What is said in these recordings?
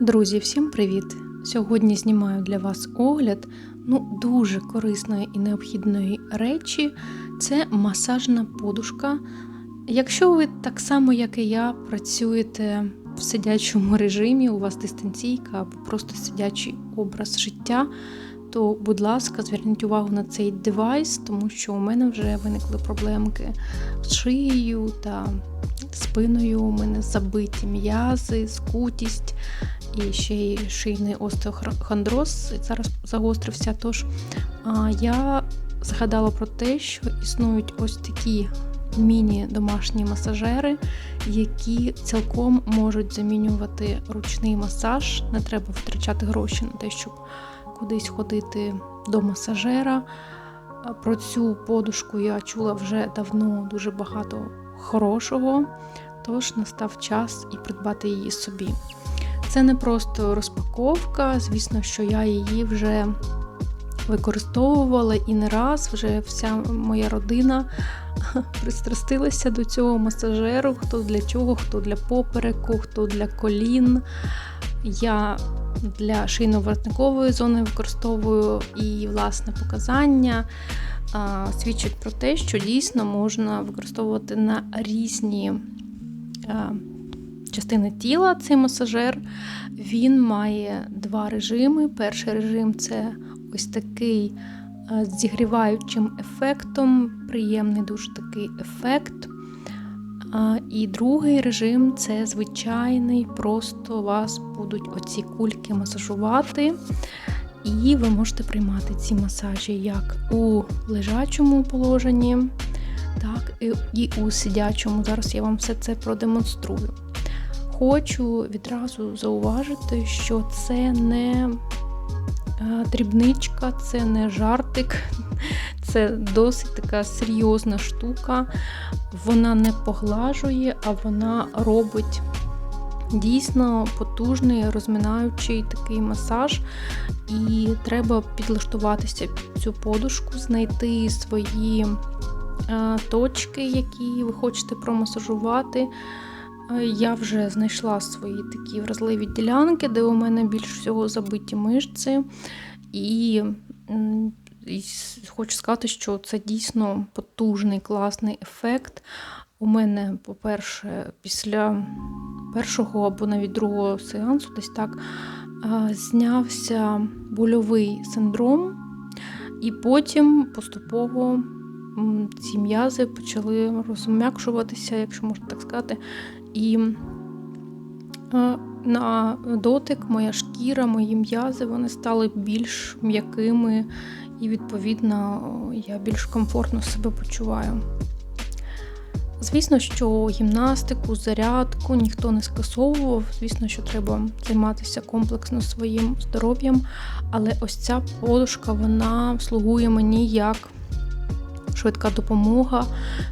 Друзі, всім привіт! Сьогодні знімаю для вас огляд ну, дуже корисної і необхідної речі це масажна подушка. Якщо ви так само, як і я, працюєте в сидячому режимі, у вас дистанційка або просто сидячий образ життя, то, будь ласка, зверніть увагу на цей девайс, тому що у мене вже виникли проблемки з шиєю та спиною. У мене забиті м'язи, скутість і ще й шийний остеохондроз зараз загострився. Тож я згадала про те, що існують ось такі міні-домашні масажери, які цілком можуть замінювати ручний масаж. Не треба втрачати гроші на те, щоб кудись ходити до масажера. Про цю подушку я чула вже давно дуже багато хорошого, тож настав час і придбати її собі. Це не просто розпаковка, звісно, що я її вже використовувала і не раз вже вся моя родина пристрастилася до цього масажеру, хто для чого, хто для попереку, хто для колін. Я для шийно-воротникової зони використовую і власне показання. Свідчить про те, що дійсно можна використовувати на різні частини тіла цей масажер. Він має два режими. Перший режим це ось такий з зігріваючим ефектом, приємний дуже такий ефект. І другий режим це звичайний, просто вас будуть оці кульки масажувати. І ви можете приймати ці масажі як у лежачому положенні, так і у сидячому. Зараз я вам все це продемонструю. Хочу відразу зауважити, що це не дрібничка, це не жартик, це досить така серйозна штука. Вона не поглажує, а вона робить дійсно потужний, розминаючий такий масаж. І треба підлаштуватися під цю подушку, знайти свої точки, які ви хочете промасажувати. Я вже знайшла свої такі вразливі ділянки, де у мене більш всього забиті мишці. І, і хочу сказати, що це дійсно потужний, класний ефект. У мене, по-перше, після першого або навіть другого сеансу, десь так, знявся больовий синдром, і потім поступово ці м'язи почали розм'якшуватися, якщо можна так сказати. І на дотик моя шкіра, мої м'язи вони стали більш м'якими, і, відповідно, я більш комфортно себе почуваю. Звісно, що гімнастику, зарядку ніхто не скасовував. Звісно, що треба займатися комплексно своїм здоров'ям, але ось ця подушка вона слугує мені як швидка допомога.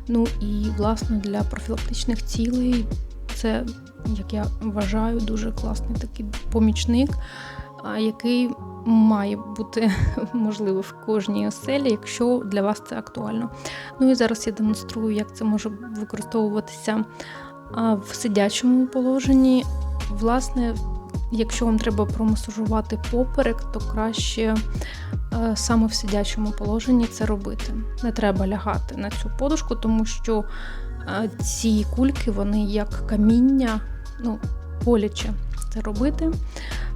Ну і, власне, для профілактичних цілей це, як я вважаю, дуже класний такий помічник, який має бути можливо в кожній оселі, якщо для вас це актуально. Ну і зараз я демонструю, як це може використовуватися в сидячому положенні. Власне, якщо вам треба промасажувати поперек, то краще саме в сидячому положенні це робити. Не треба лягати на цю подушку, тому що ці кульки, вони як каміння, ну, боляче це робити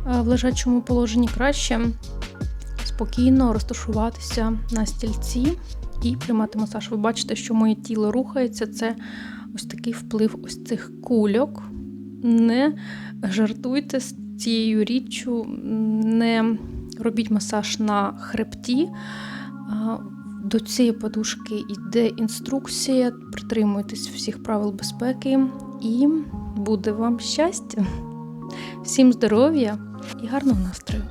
в лежачому положенні. Краще спокійно розташуватися на стільці і приймати масаж. Ви бачите, що моє тіло рухається. Це ось такий вплив ось цих кульок. Не жартуйте з цією річчю, не робіть масаж на хребті. До цієї подушки йде інструкція, притримуйтесь всіх правил безпеки, і буде вам щастя! Всім здоров'я і гарного настрою!